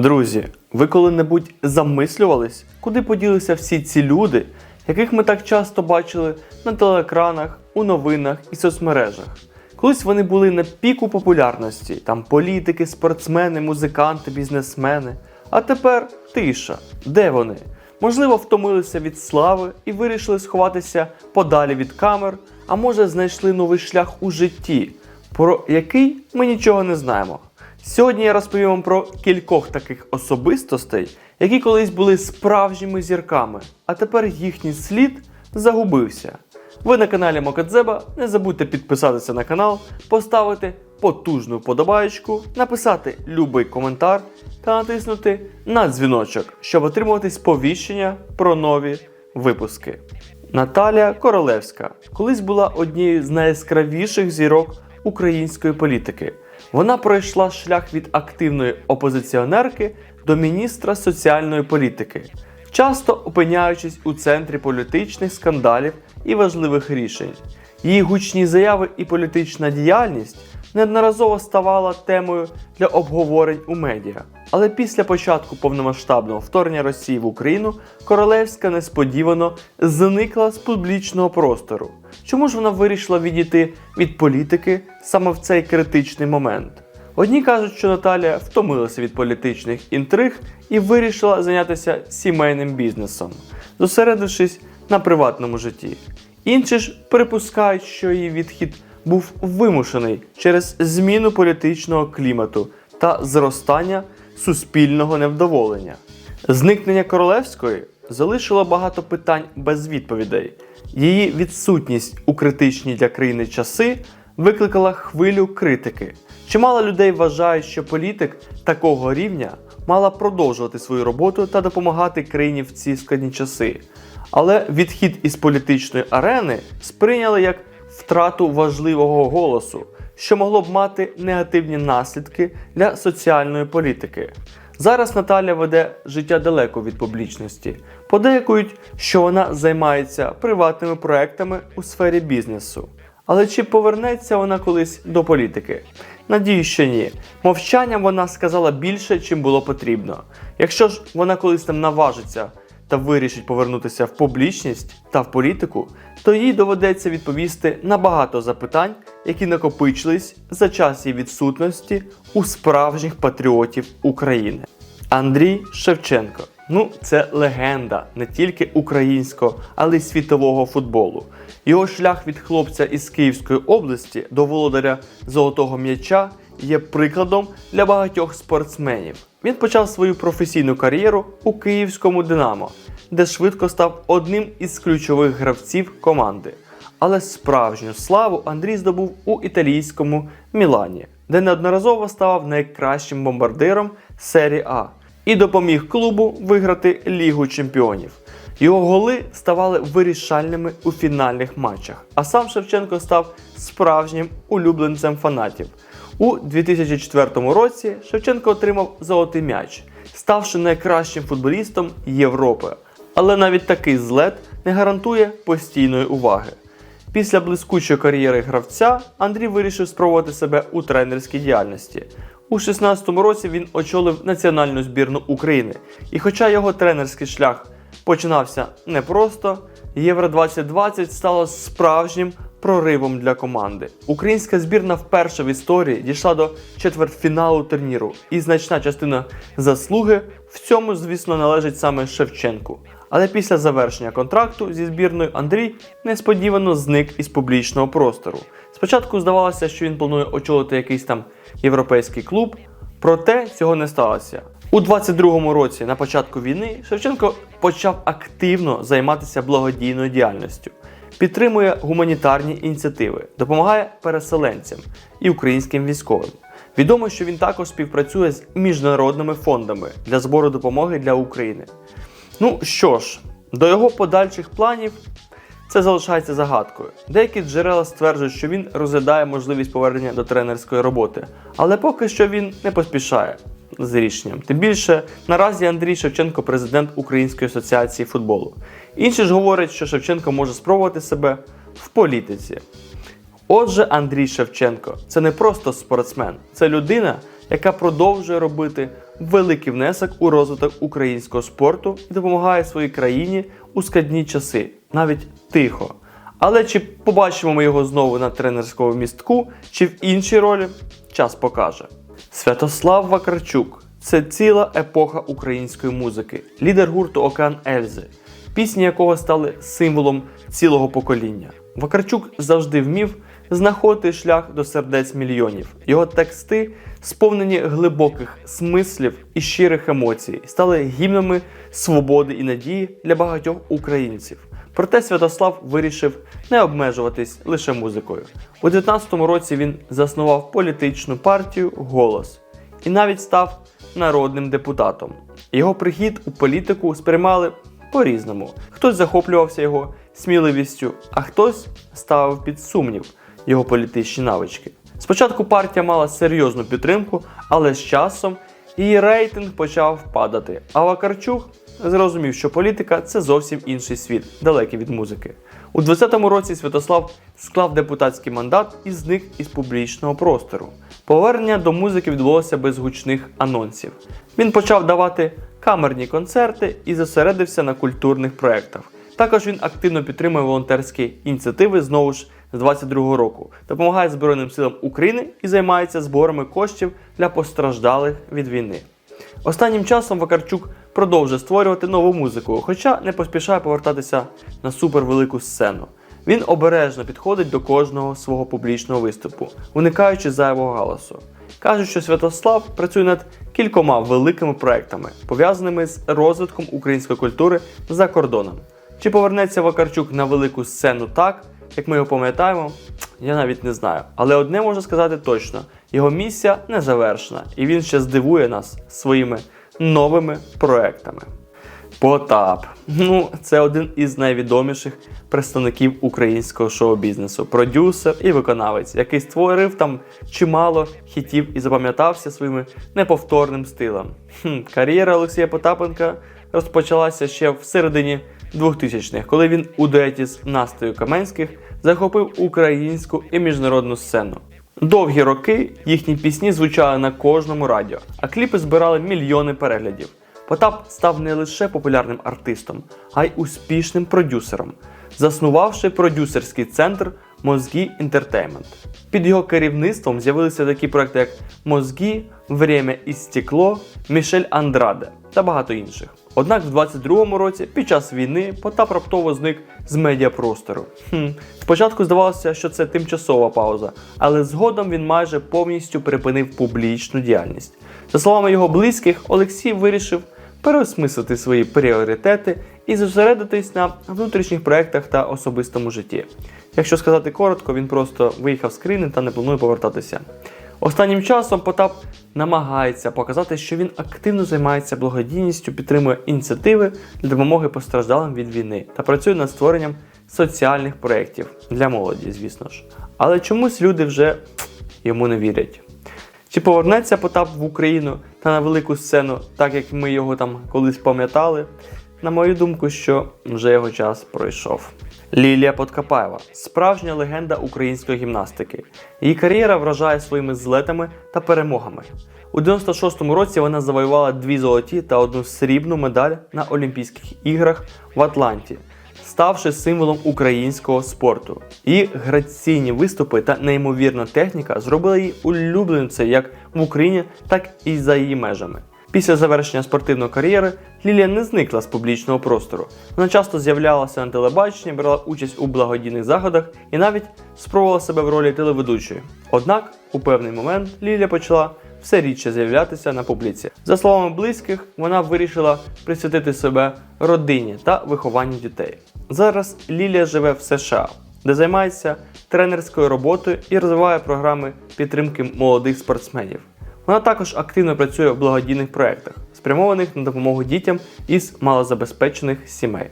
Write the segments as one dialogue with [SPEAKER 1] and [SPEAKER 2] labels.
[SPEAKER 1] Друзі, ви коли-небудь замислювались, куди поділися всі ці люди, яких ми так часто бачили на телеекранах, у новинах і соцмережах? Колись вони були на піку популярності, там політики, спортсмени, музиканти, бізнесмени. А тепер тиша. Де вони? Можливо, втомилися від слави і вирішили сховатися подалі від камер, а може знайшли новий шлях у житті, про який ми нічого не знаємо. Сьогодні я розповім вам про кількох таких особистостей, які колись були справжніми зірками, а тепер їхній слід загубився. Ви на каналі Мокадзеба. Не забудьте підписатися на канал, поставити потужну вподобаєчку, написати любий коментар та натиснути на дзвіночок, щоб отримувати сповіщення про нові випуски. Наталія Королевська колись була однією з найяскравіших зірок української політики. Вона пройшла шлях від активної опозиціонерки до міністра соціальної політики, часто опиняючись у центрі політичних скандалів і важливих рішень. Її гучні заяви і політична діяльність неодноразово ставала темою для обговорень у медіа. Але після початку повномасштабного вторгнення Росії в Україну Королевська несподівано зникла з публічного простору. Чому ж вона вирішила відійти від політики саме в цей критичний момент? Одні кажуть, що Наталія втомилася від політичних інтриг і вирішила зайнятися сімейним бізнесом, зосередившись на приватному житті. Інші ж припускають, що її відхід був вимушений через зміну політичного клімату та зростання суспільного невдоволення. Зникнення королевської залишило багато питань без відповідей. Її відсутність у критичні для країни часи викликала хвилю критики. Чимало людей вважають, що політик такого рівня мала продовжувати свою роботу та допомагати країні в ці складні часи. Але відхід із політичної арени сприйняли як втрату важливого голосу, що могло б мати негативні наслідки для соціальної політики. Зараз Наталя веде життя далеко від публічності. Подейкують, що вона займається приватними проектами у сфері бізнесу. Але чи повернеться вона колись до політики? Надію, що ні. Мовчанням вона сказала більше, чим було потрібно. Якщо ж вона колись там наважиться та вирішить повернутися в публічність та в політику, то їй доведеться відповісти на багато запитань, які накопичились за час її відсутності у справжніх патріотів України. Андрій Шевченко. Ну, це легенда не тільки українського, але й світового футболу. Його шлях від хлопця із Київської області до володаря золотого м'яча є прикладом для багатьох спортсменів. Він почав свою професійну кар'єру у київському Динамо, де швидко став одним із ключових гравців команди. Але справжню славу Андрій здобув у італійському Мілані, де неодноразово ставав найкращим бомбардиром серії А і допоміг клубу виграти Лігу чемпіонів. Його голи ставали вирішальними у фінальних матчах, а сам Шевченко став справжнім улюбленцем фанатів. У 2004 році Шевченко отримав золотий м'яч, ставши найкращим футболістом Європи. Але навіть такий злет не гарантує постійної уваги. Після блискучої кар'єри гравця Андрій вирішив спробувати себе у тренерській діяльності. У 16-му році він очолив національну збірну України. І хоча його тренерський шлях починався непросто, Євро 2020 стало справжнім проривом для команди. Українська збірна вперше в історії дійшла до четвертьфіналу турніру, і значна частина заслуги в цьому, звісно, належить саме Шевченку. Але після завершення контракту зі збірною Андрій несподівано зник із публічного простору. Спочатку здавалося, що він планує очолити якийсь там європейський клуб, проте цього не сталося. У 22-му році, на початку війни, Шевченко почав активно займатися благодійною діяльністю, підтримує гуманітарні ініціативи, допомагає переселенцям і українським військовим. Відомо, що він також співпрацює з міжнародними фондами для збору допомоги для України. Ну що ж, до його подальших планів це залишається загадкою. Деякі джерела стверджують, що він розглядає можливість повернення до тренерської роботи, але поки що він не поспішає з рішенням. Тим більше наразі Андрій Шевченко президент Української асоціації футболу. Інші ж говорять, що Шевченко може спробувати себе в політиці. Отже, Андрій Шевченко це не просто спортсмен, це людина, яка продовжує робити великий внесок у розвиток українського спорту і допомагає своїй країні у складні часи, навіть тихо. Але чи побачимо ми його знову на тренерському містку, чи в іншій ролі, час покаже. Святослав Вакарчук це ціла епоха української музики, лідер гурту Океан Ельзи, пісні якого стали символом цілого покоління. Вакарчук завжди вмів знаходити шлях до сердець мільйонів. Його тексти, сповнені глибоких смислів і щирих емоцій, стали гімнами свободи і надії для багатьох українців. Проте Святослав вирішив не обмежуватись лише музикою. У 19-му році він заснував політичну партію Голос і навіть став народним депутатом. Його прихід у політику сприймали по-різному. Хтось захоплювався його сміливістю, а хтось ставив під сумнів його політичні навички. Спочатку партія мала серйозну підтримку, але з часом її рейтинг почав падати. А Вакарчук зрозумів, що політика це зовсім інший світ, далекий від музики. У 20-му році Святослав склав депутатський мандат і зник із публічного простору. Повернення до музики відбулося без гучних анонсів. Він почав давати камерні концерти і зосередився на культурних проєктах. Також він активно підтримує волонтерські ініціативи знову ж з 22-го року, допомагає Збройним силам України і займається зборами коштів для постраждалих від війни. Останнім часом Вакарчук продовжує створювати нову музику, хоча не поспішає повертатися на супервелику сцену. Він обережно підходить до кожного свого публічного виступу, уникаючи зайвого галасу. Кажуть, що Святослав працює над кількома великими проектами, пов'язаними з розвитком української культури за кордоном. Чи повернеться Вакарчук на велику сцену так, як ми його пам'ятаємо, я навіть не знаю. Але одне можу сказати точно: його місія не завершена, і він ще здивує нас своїми новими проектами. Потап. Ну, це один із найвідоміших представників українського шоу-бізнесу, продюсер і виконавець, який створив там чимало хітів і запам'ятався своїми неповторним стилем. Хм, кар'єра Олексія Потапенка розпочалася ще в середині 2000-х, коли він у дуеті з Настею Каменських захопив українську і міжнародну сцену. Довгі роки їхні пісні звучали на кожному радіо, а кліпи збирали мільйони переглядів. Потап став не лише популярним артистом, а й успішним продюсером, заснувавши продюсерський центр Мозгі Інтертеймент. Під його керівництвом з'явилися такі проекти, як Мозгі, Время і стекло, Мішель Андраде та багато інших. Однак в 22-му році, під час війни, Потап раптово зник з медіапростору. Хм. Спочатку здавалося, що це тимчасова пауза, але згодом він майже повністю припинив публічну діяльність. За словами його близьких, Олексій вирішив переосмислити свої пріоритети і зосередитись на внутрішніх проєктах та особистому житті. Якщо сказати коротко, він просто виїхав з країни та не планує повертатися. Останнім часом Потап намагається показати, що він активно займається благодійністю, підтримує ініціативи для допомоги постраждалим від війни та працює над створенням соціальних проєктів для молоді, звісно ж. Але чомусь люди вже йому не вірять. Чи повернеться Потап в Україну та на велику сцену, так як ми його там колись пам'ятали? На мою думку, що вже його час пройшов. Лілія Подкопаєва справжня легенда української гімнастики. Її кар'єра вражає своїми злетами та перемогами. У 96-му році вона завоювала дві золоті та одну срібну медаль на Олімпійських іграх в Атланті, ставши символом українського спорту. Її граційні виступи та неймовірна техніка зробили її улюбленцею як в Україні, так і за її межами. Після завершення спортивної кар'єри Лілія не зникла з публічного простору. Вона часто з'являлася на телебаченні, брала участь у благодійних заходах і навіть спробувала себе в ролі телеведучої. Однак, у певний момент Лілія почала все рідше з'являтися на публіці. За словами близьких, вона вирішила присвятити себе родині та вихованню дітей. Зараз Лілія живе в США, де займається тренерською роботою і розвиває програми підтримки молодих спортсменів. Вона також активно працює в благодійних проєктах, спрямованих на допомогу дітям із малозабезпечених сімей.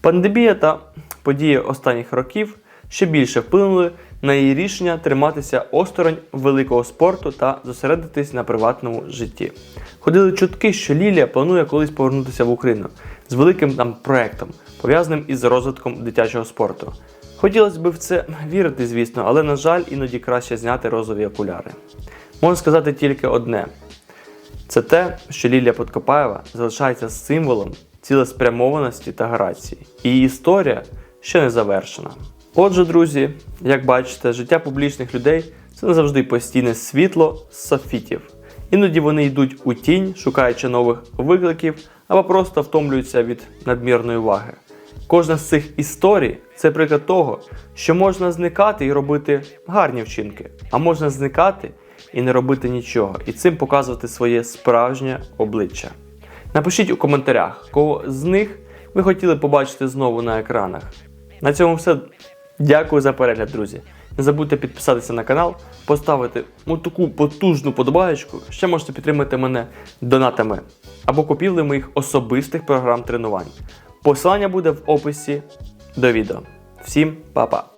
[SPEAKER 1] Пандемія та події останніх років ще більше вплинули на її рішення триматися осторонь великого спорту та зосередитись на приватному житті. Ходили чутки, що Лілія планує колись повернутися в Україну з великим там проектом, пов'язаним із розвитком дитячого спорту. Хотілося б в це вірити, звісно, але на жаль, іноді краще зняти розові окуляри. Можу сказати тільки одне: Це те, що Лілія Подкопаєва залишається символом цілеспрямованості та грації. І її історія ще не завершена. Отже, друзі, як бачите, життя публічних людей це не завжди постійне світло з софітів. Іноді вони йдуть у тінь, шукаючи нових викликів, або просто втомлюються від надмірної уваги. Кожна з цих історій це приклад того, що можна зникати і робити гарні вчинки, а можна зникати і не робити нічого, і цим показувати своє справжнє обличчя. Напишіть у коментарях, кого з них ви хотіли побачити знову на екранах. На цьому все. Дякую за перегляд, друзі. Не забудьте підписатися на канал, поставити таку потужну подобаєчку. Ще можете підтримати мене донатами або купівлею моїх особистих програм тренувань. Посилання буде в описі до відео. Всім па-па!